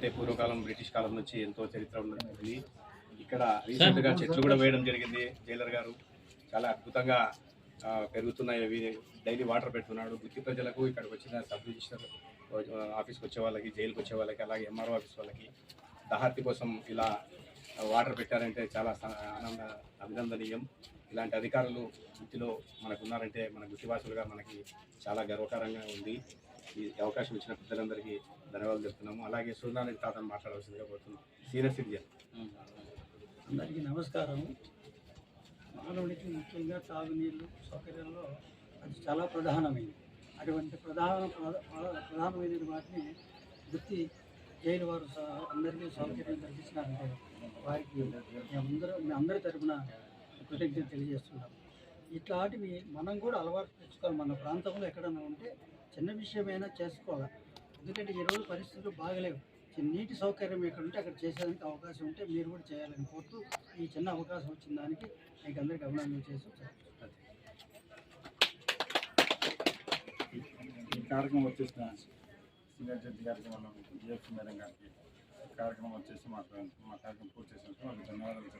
అంటే పూర్వకాలం బ్రిటిష్ కాలం నుంచి ఎంతో చరిత్ర ఉన్నది ఇక్కడ రీసెంట్గా చెట్లు కూడా వేయడం జరిగింది. జైలర్ గారు చాలా అద్భుతంగా పెరుగుతున్నాయి అవి. డైలీ వాటర్ పెడుతున్నాడు. వృత్తి ప్రజలకు ఇక్కడికి వచ్చిన సబ్ రిజిస్టర్ ఆఫీస్కి వచ్చే వాళ్ళకి జైలుకి వచ్చే వాళ్ళకి అలాగే ఎంఆర్ఓ ఆఫీస్ వాళ్ళకి దహార్తి కోసం ఇలా వాటర్ పెట్టారంటే చాలా ఆనంద అభినందనీయం. ఇలాంటి అధికారులు వృత్తిలో మనకు ఉన్నారంటే మన గుర్తివాసులుగా మనకి చాలా గర్వకారంగా ఉంది. ఈ అవకాశం ఇచ్చిన పెద్దలందరికీ ధన్యవాదాలు చెప్తున్నాము. అలాగే సూర్యనారాయణ తాతను మాట్లాడవలసిందిగా కోరుతున్నాం. Senior citizen. అందరికీ నమస్కారం. మానవుడికి ముఖ్యంగా తాగునీళ్ళు సౌకర్యాల్లో అది చాలా ప్రధానమైనది. అటువంటి ప్రధాన ప్రధానమైన వాటిని వృత్తి జైలు వారు సహా అందరికీ సౌకర్యం కల్పించినారంటే వారికి మేమందరూ మీ అందరి తరఫున కృతజ్ఞత తెలియజేస్తున్నాం. ఇట్లాంటివి మనం కూడా అలవాటు తెచ్చుకోవాలి మన ప్రాంతంలో ఎక్కడైనా ఉంటే చిన్న విషయమైనా చేసుకోవాలి? ఎందుకంటే ఈరోజు పరిస్థితులు బాగలేవు. నీటి సౌకర్యం ఎక్కడ ఉంటే అక్కడ చేసేదానికి అవకాశం ఉంటే మీరు కూడా చేయాలని కోరుతూ ఈ చిన్న అవకాశం వచ్చిన దానికి మీకు అందరికీ అభినందన చేసి ఈ కార్యక్రమం వచ్చేసిన సీనియర్ జడ్జి గారికి మనం జిఎఫ్సి మేడం గారికి కార్యక్రమం వచ్చేసి మాకు మా కార్యక్రమం పూర్తి చేసినందుకు వాళ్ళకి ధన్యవాదాలు